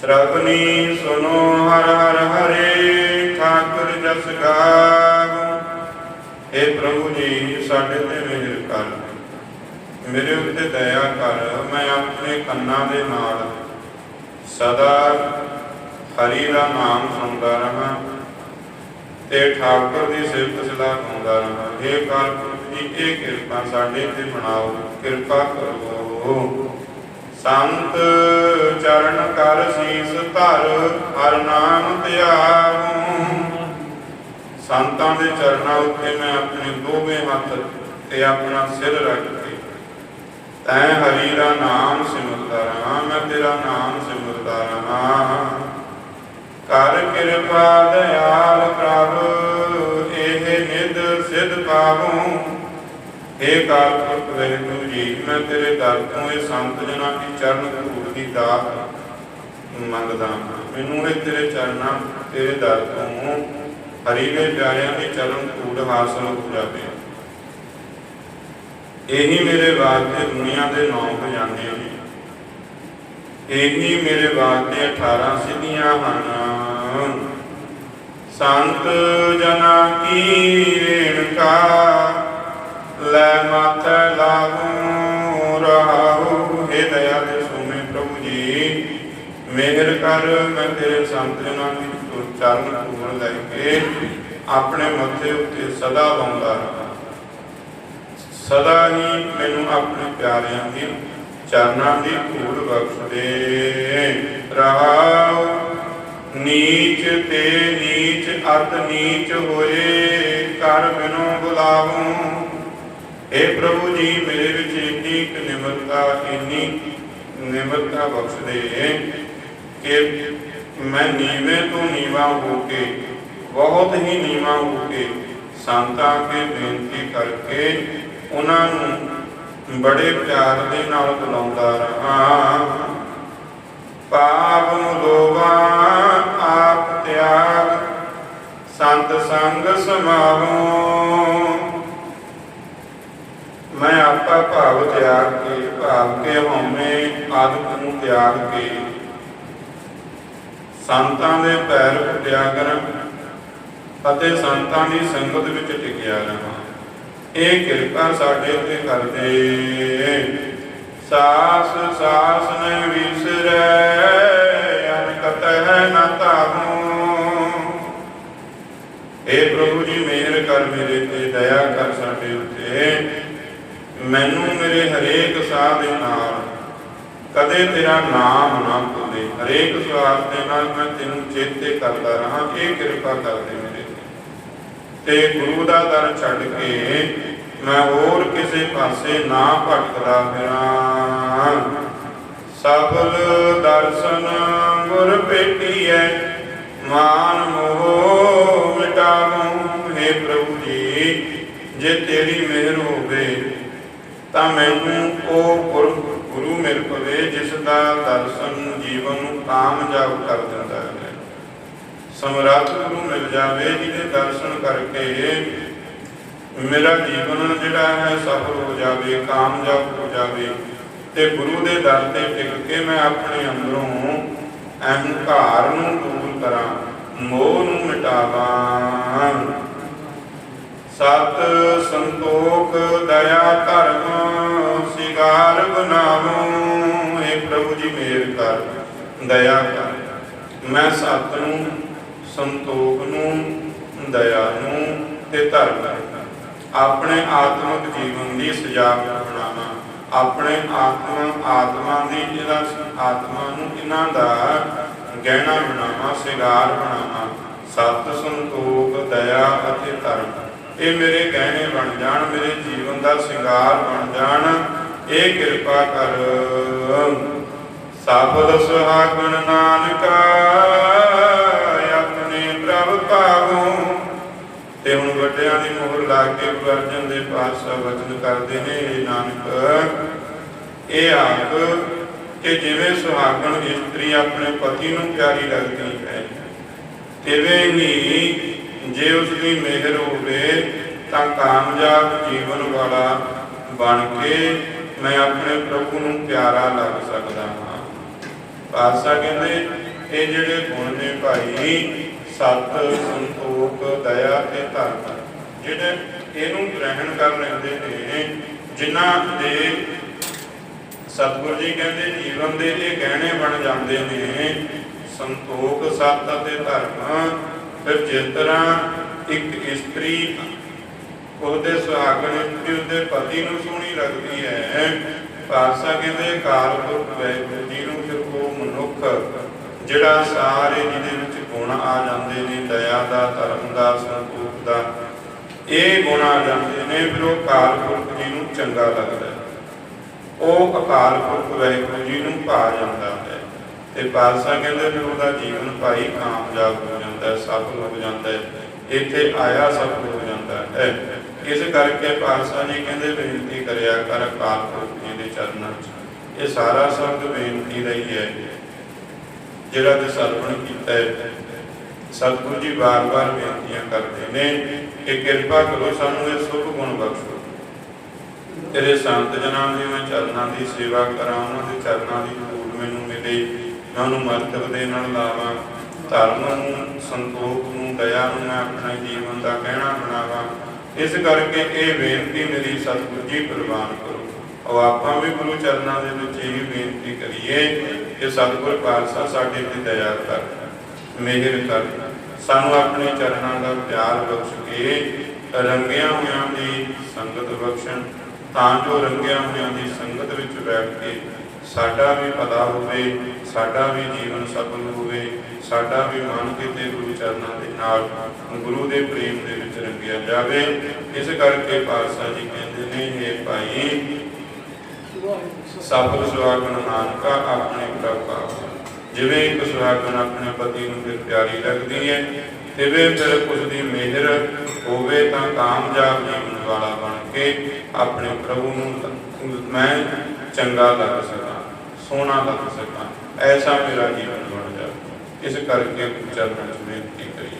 ਸਰਬਨੀ ਸੁਨੋ ਹਰ ਹਰ ਹਰੇ ਠਾਕੁਰ ਜਸ ਗਾਵੋ। हे ਪ੍ਰਭੂ ਜੀ, ਸਾਡੇ ਤੇ ਮਿਹਰ ਕਰ। ਮੇਰੇ ਉੱਤੇ ਦਇਆ ਕਰ, ਮੈਂ ਆਪਣੇ ਕੰਨਾਂ ਦੇ ਨਾਲ ਸਦਾ ਹਰੀ ਦਾ ਨਾਮ ਸੁਣਦਾ ਰਹਾ ਤੇ ਠਾਕੁਰ ਦੀ ਸਿਫਤ ਸਲਾਹ ਗਾਉਂਦਾ ਰਹਾ। हे ਕਾਲਪੁਰਖ ਜੀ, ਇਹ ਕਿਰਪਾ ਸਾਡੇ ਤੇ ਬਣਾਓ, ਕਿਰਪਾ ਕਰੋ। ਸੰਤ ਚਰਨ ਕਰ ਸੀਸ ਧਰ, ਹਰ ਨਾਮ ਧਿਆਵੂੰ ਸੰਤਾਂ ਦੇ ਚਰਨਾਂ ਉੱਤੇ ਮੈਂ ਆਪਣੇ ਦੋਵੇਂ ਹੱਥ ਤੇ ਆਪਣਾ ਸਿਰ ਰੱਖ ਕੇ ਤੈ ਹਰੀ ਦਾ ਨਾਮ ਸਿਮਰਦਾ ਰਹਾ, ਮੈਂ ਤੇਰਾ ਨਾਮ ਸਿਮਰਦਾ ਰਹਾ। ਕਰ ਕਿਰਪਾ, ਦਇਆਲ ਪ੍ਰਭ, ਇਹ ਨਿਧ ਸਿਧ ਪਾਵੂੰ। ਏ ਕਾਲਪੁਰਖ ਵੈਗੁਰੂ ਜੀ, ਮੈਂ ਤੇਰੇ ਦਰ ਤੋਂ ਇਹ ਸੰਤ ਜਨਾਂ ਦੀ ਚਰਨ ਧੂੜ ਦੀ ਦਾਤ ਮੰਗਦਾ ਮੈਨੂੰ ਇਹ ਤੇਰੇ ਚਰਨਾਂ, ਤੇਰੇ ਦਰ ਤੋਂ ਹਰੀ ਦੇ ਪਿਆਰਿਆਂ ਦੀ ਚਰਨ ਧੂੜ ਹਾਸਲ ਹੋ ਜਾਵੇ। ਇਹੀ ਮੇਰੇ ਵਾਸਤੇ ਦੁਨੀਆ ਦੇ ਨੌ ਖਜ਼ਾਨੇ ਨੇ। ਇਹੀ ਮੇਰੇ ਵਾਸਤੇ 18 ਸਿੱਧੀਆਂ ਹਨ। ਸੰਤ ਜਨਾ ਕੀ ਰੇਣਕਾ ਲੈ ਮਾਥੈ ਲਾਗੂ ਰਹਾਉ ਹੈ ਦਇਆ ਦੇ ਸੋਮੇ ਪ੍ਰਭੂ ਜੀ। ਮਿਹਰ ਕਰ ਮੈਂ ਤੇਰੇ ਸੰਤ ਦੀ ਤੁਰ ਚਰਨ ਧੂੜ ਲੈ ਕੇ ਆਪਣੇ ਮੱਥੇ ਉੱਤੇ ਸਦਾ ਲਾਉਂਦਾ ਰਹਾ। ਸਦਾ ਹੀ ਮੈਨੂੰ ਆਪਣੇ ਪਿਆਰਿਆਂ ਦੀ, ਚਰਨਾਂ ਦੀ ਧੂੜ ਬਖਸ਼ ਦੇ ਰਹਾਉ ਨੀਚ ਤੇ ਨੀਚ ਅਤ ਨੀਚ ਹੋਏ ਕਰ ਮੈਨੂੰ ਬੁਲਾਵੂੰ ਏ ਪ੍ਰਭੂ ਜੀ, ਮੇਰੇ ਵਿੱਚ ਇੰਨੀ ਕੁ ਨਿਮਰਤਾ, ਇੰਨੀ ਨਿਮਰਤਾ ਬਖਸ਼ ਦੇ ਕਿ ਮੈਂ ਨੀਵੇਂ ਤੋਂ ਨੀਵਾਂ ਹੋ ਕੇ, ਬਹੁਤ ਹੀ ਨੀਵਾਂ ਹੋ ਕੇ ਸੰਤਾਂ ਕੇ ਬੇਨਤੀ ਕਰਕੇ ਉਹਨਾਂ ਨੂੰ ਬੜੇ ਪਿਆਰ ਦੇ ਨਾਲ ਬੁਲਾਉਂਦਾ ਰਹਾ। ਪਾਪ ਮੁਦੋਵਾ ਆਪ ਤਿਆਗ, ਸੰਤ ਸੰਗ ਸਮਾਵੋ। ਮੈਂ ਭਾਵ ਤਿਆਗ ਕੇ, ਭਾਵ ਕੇ ਹਉਮੈ ਆਦਿ ਨੂੰ ਤਿਆਗ ਕੇ। ਸੰਤਾਂ ਦੇ ਪੈਰ ਪੁੱਟਿਆ ਕਰਾਂ ਅਤੇ ਸੰਤਾਂ ਦੀ ਸੰਗਤ ਵਿੱਚ ਟਿਕਿਆ ਰਹਾਂ। ਇਹ ਕਿਰਪਾ ਸਾਡੇ ਤੇ ਕਰਦੇ। ਸਾਸ ਸਾਸ ਨ ਵਿਸਰੈ ਅਨਕਤ ਹੈ ਨ ਤਾਹੂ ਏ ਪ੍ਰਭੂ ਜੀ ਮਿਹਰ ਕਰ ਮੇਰੇ ਤੇ ਦਇਆ ਕਰ ਸਾਡੇ ਉੱਤੇ ਮੈਨੂੰ ਮੇਰੇ ਹਰੇਕ ਸਾਹ ਦੇ ਨਾਲ, ਕਦੇ ਤੇਰਾ ਨਾਮ ਨਾ ਭੁੱਲੇ। ਹਰੇਕ ਸਵਾਸ ਦੇ ਨਾਲ ਮੈਂ ਤੈਨੂੰ ਚੇਤੇ ਕਰਦਾ ਰਹਾ, ਇਹ ਕਿਰਪਾ ਕਰਦੇ ਮੇਰੇ ਤੇ। ਗੁਰੂ ਦਾ ਦਰ ਛੱਡ ਕੇ ਮੈਂ ਹੋਰ ਕਿਸੇ ਪਾਸੇ ਨਾ ਭਟਕਦਾ ਫਿਰਾਂ। ਸਬਲ ਦਰਸ਼ਨ ਗੁਰ ਭੇਟੀਐ, ਮਾਨ ਮੋਹ ਮਿਟਾਵੂੰ ਹੈ ਪ੍ਰਭੂ ਜੀ, ਜੇ ਤੇਰੀ ਮਿਹਰ ਹੋਵੇ ਤਾਂ ਮੈਨੂੰ ਉਹ ਗੁਰ- ਗੁਰੂ ਮਿਲ ਪਵੇ, ਜਿਸ ਦਾ ਦਰਸ਼ਨ ਜੀਵਨ ਨੂੰ ਕਾਮਯਾਬ ਕਰ ਦਿੰਦਾ ਹੈ। ਸਮਰੱਥ ਗੁਰੂ ਮਿਲ ਜਾਵੇ, ਜਿਹਦੇ ਦਰਸ਼ਨ ਕਰਕੇ ਮੇਰਾ ਜੀਵਨ ਜਿਹੜਾ ਹੈ ਸਫਲ ਹੋ ਜਾਵੇ ਕਾਮਯਾਬ ਹੋ ਜਾਵੇ, ਤੇ ਗੁਰੂ ਦੇ ਦਰ ਤੇ ਟਿਕ ਕੇ ਮੈਂ ਆਪਣੇ ਅੰਦਰੋਂ ਅਹੰਕਾਰ ਨੂੰ ਦੂਰ ਕਰਾਂ, ਮੋਹ ਨੂੰ ਮਿਟਾਵਾਂ। ਸਤ ਸੰਤੋਖ ਦਇਆ ਸਿਗਾਰ ਏ ਪ੍ਰਭੂ ਜੀ ਮੇਰ ਕਰ, ਦਇਆ ਕਰ। ਮੈਂ ਸਤ ਨੂੰ ਸੰਤੋਖ ਨੂੰ, ਦਇਆ ਨੂੰ ਤੇ ਧਰਮ ਆਪਣੇ ਆਤਮਿਕ ਜੀਵਨ ਦੀ ਸਜਾਵਟ ਬਣਾਵਾਂ। ਆਪਣੇ ਆਤਮਾ ਆਤਮਾ ਦੀ ਜਿਹੜਾ ਆਤਮਾ ਨੂੰ ਇਹਨਾਂ ਦਾ ਗਹਿਣਾ ਬਣਾਵਾਂ, ਸ਼ਿੰਗਾਰ ਬਣਾਵਾਂ। ਸਤ ਸੰਤੋਖ, ਦਇਆ ਅਤੇ ਧਰਮ। ਇਹ ਮੇਰੇ ਗਹਿਣੇ ਬਣ ਜਾਣ, ਮੇਰੇ ਜੀਵਨ ਦਾ ਸ਼ਿੰਗਾਰ ਬਣ ਜਾਣ। ਇਹ ਕਿਰਪਾ ਕਰ। ਸਫਲ ਸੁਹਾਗਣ ਨਾਨਕਾ, ਆਪਣੇ ਪ੍ਰਭ ਪਾਵੋ ਤੇ ਹੁਣ ਵੱਡਿਆਂ ਦੀ ਮੋਹਰ ਲਾ ਕੇ ਅਰਜਨ ਦੇ ਪਾਤਸ਼ਾਹ ਵਚਨ ਕਰਦੇ ਨੇ ਇਹ ਨਾਨਕ ਇਹ ਆਪ ਕਿ ਜਿਵੇਂ ਸੁਹਾਗਣ ਇਸਤਰੀ ਆਪਣੇ ਪਤੀ ਨੂੰ ਪਿਆਰੀ ਲੱਗਦੀ ਹੈ, ਤਿਵੇਂ ਹੀ ਜੇ ਉਸ ਦੀ ਮਿਹਰ ਹੋਵੇ, ਤਾਂ ਕਾਮਯਾਬ ਜੀਵਨ ਵਾਲਾ ਬਣ ਕੇ ਮੈਂ ਆਪਣੇ ਪ੍ਰਭੂ ਨੂੰ ਪਿਆਰਾ ਲੱਗ ਸਕਦਾ ਹਾਂ। ਪਾਤਸ਼ਾਹ ਕਹਿੰਦੇ, ਇਹ ਜਿਹੜੇ ਗੁਣ ਨੇ ਭਾਈ, ਸਤ, ਸੰਤੋਖ, ਦਇਆ ਤੇ ਧਰਮ ਜਿਹੜੇ ਇਹਨੂੰ ਗ੍ਰਹਿਣ ਕਰ ਲੈਂਦੇ ਨੇ, ਜਿਨ੍ਹਾਂ ਦੇ ਸਤਿਗੁਰੂ ਜੀ ਕਹਿੰਦੇ, ਜੀਵਨ ਦੇ ਇਹ ਗਹਿਣੇ ਬਣ ਜਾਂਦੇ ਨੇ, ਸੰਤੋਖ, ਸਤ ਅਤੇ ਧਰਮ ਫਿਰ ਜਿਸ ਤਰ੍ਹਾਂ ਇੱਕ ਇਸਤਰੀ ਉਹਦੇ ਸੁਹਾਗਣ ਤੇ ਉਹਦੇ ਪਤੀ ਨੂੰ ਸੋਹਣੀ ਲੱਗਦੀ ਹੈ। ਪਾਸਾ ਕਹਿੰਦੇ ਕਾਲਪੁਰਖ ਵੈਗੁਰੂ ਜੀ ਨੂੰ ਫਿਰ ਉਹ ਮਨੁੱਖ, ਜਿਹੜਾ ਸਾਰੇ ਜਿਹਦੇ ਵਿੱਚ ਗੁਣ ਆ ਜਾਂਦੇ ਨੇ, ਦਇਆ ਦਾ, ਧਰਮ ਦਾ, ਸੰਤੋਖ ਦਾ, ਇਹ ਗੁਣ ਆ ਜਾਂਦੇ ਨੇ, ਫਿਰ ਉਹ ਕਾਲਪੁਰਖ ਜੀ ਨੂੰ ਚੰਗਾ ਲੱਗਦਾ ਉਹ ਅਕਾਲ ਪੁਰਖ ਵਾਹਿਗੁਰੂ ਜੀ ਨੂੰ ਪਾ ਜਾਂਦਾ ਹੈ। ਤੇ ਪਾਤਸ਼ਾਹ ਕਹਿੰਦੇ ਵੀ ਉਹਦਾ ਜੀਵਨ ਭਾਈ ਕਾਮਯਾਬ ਹੋ ਜਾਂਦਾ ਹੈ, ਸਫਲ ਹੋ ਜਾਂਦਾ ਹੈ। ਇੱਥੇ ਆਇਆ ਸਫਲ ਹੋ ਜਾਂਦਾ ਹੈ। ਇਸ ਕਰਕੇ ਪਾਤਸ਼ਾਹ ਜੀ ਕਹਿੰਦੇ ਬੇਨਤੀ ਕਰਿਆ ਕਰ ਅਕਾਲ ਪੁਰਖ ਜੀ ਦੇ ਚਰਨਾਂ 'ਚ। ਇਹ ਸਾਰਾ ਸ਼ਬਦ ਬੇਨਤੀ ਦਾ ਹੀ ਹੈ। ਜਿਹੜਾ ਤੇ ਸਰਵਣ ਕੀਤਾ ਹੈ। ਸਤਿਗੁਰੂ ਜੀ ਵਾਰ-ਵਾਰ ਬੇਨਤੀਆਂ ਕਰਦੇ ਨੇ ਕਿ ਕਿਰਪਾ ਕਰੋ ਸਾਨੂੰ ਇਹ ਸੁਭ ਗੁਣ ਬਖਸ਼ੋ। ਤੇਰੇ ਸੰਤ ਜਨਾਂ ਦੀ ਮੈਂ ਚਰਨਾਂ ਦੀ ਸੇਵਾ ਕਰਾਂ, ਉਹਨਾਂ ਦੇ ਚਰਨਾਂ ਦੀ ਧੂੜ ਮੈਨੂੰ ਮਿਲੇ। ਮੈਂ ਉਹਨੂੰ ਮਰਤਬ ਦੇ ਨਾਲ ਲਾਵਾਂ। ਧਰਮ ਨੂੰ, ਸੰਤੋਖ ਨੂੰ, ਦਇਆ ਨੂੰ ਮੈਂ ਆਪਣੇ ਜੀਵਨ ਦਾ ਕਹਿਣਾ ਬਣਾਵਾਂ। ਇਸ ਕਰਕੇ ਇਹ ਬੇਨਤੀ ਮੇਰੀ ਸਤਿਗੁਰੂ ਜੀ ਪ੍ਰਵਾਨ ਕਰੋ। ਉਹ ਆਪਾਂ ਵੀ ਗੁਰੂ ਚਰਨਾਂ ਦੇ ਵਿੱਚ ਇਹ ਬੇਨਤੀ ਕਰੀਏ ਕਿ ਸਤਿਗੁਰ ਪਾਤਸ਼ਾਹ ਸਾਡੇ ਤੇ ਦਇਆ ਕਰ, ਮਿਹਰ ਕਰ। ਸਾਨੂੰ ਆਪਣੇ ਚਰਨਾਂ ਦਾ ਪਿਆਰ ਬਖਸ਼ ਕੇ ਰੰਗਿਆਂ ਹੋਇਆਂ ਦੀ ਸੰਗਤ ਬਖਸ਼ਣ, ਤਾਂ ਜੋ ਰੰਗਿਆਂ ਹੋਇਆਂ ਦੀ ਸੰਗਤ ਵਿੱਚ ਬੈਠ ਕੇ ਸਾਡਾ ਵੀ ਭਲਾ ਹੋਵੇ, ਸਾਡਾ ਵੀ ਜੀਵਨ ਸਫਲ ਹੋਵੇ, ਸਾਡਾ ਵੀ ਮਨ ਕਿਤੇ ਗੁਰੂ ਚਰਨਾਂ ਦੇ ਨਾਲ, ਗੁਰੂ ਦੇ ਪ੍ਰੇਮ ਦੇ ਵਿੱਚ ਰੰਗਿਆ ਜਾਵੇ। ਇਸ ਕਰਕੇ ਪਾਤਸ਼ਾਹ ਜੀ ਕਹਿੰਦੇ ਨੇ ਇਹ ਭਾਈ ਸਫਲ ਸੁਹਾਗਣ ਨਾਨਕਾ ਆਪਣੇ ਪ੍ਰਭ ਪਾਵ ਜਿਵੇਂ ਇੱਕ ਸੁਹਾਗਣ ਆਪਣੇ ਪਤੀ ਨੂੰ ਫਿਰ ਪਿਆਰੀ ਲੱਗਦੀ ਹੈ, ਤਿਵੇਂ ਫਿਰ ਉਸ ਦੀ ਮਿਹਰ ਹੋਵੇ ਤਾਂ ਕਾਮਯਾਬ ਜੀਵਨ ਵਾਲਾ ਬਣ ਕੇ ਆਪਣੇ ਪ੍ਰਭੂ ਨੂੰ ਮੈਂ ਚੰਗਾ ਲੱਗ ਸਕਾਂ। ਸੋਹਣਾ ਲੱਗ ਸਕਾਂ ਐਸਾ ਮੇਰਾ ਜੀਵਨ ਬਣ ਜਾਵੇ ਇਸ ਕਰਕੇ ਚਰਨਾਂ ਚ ਬੇਨਤੀ ਕਰੀਏ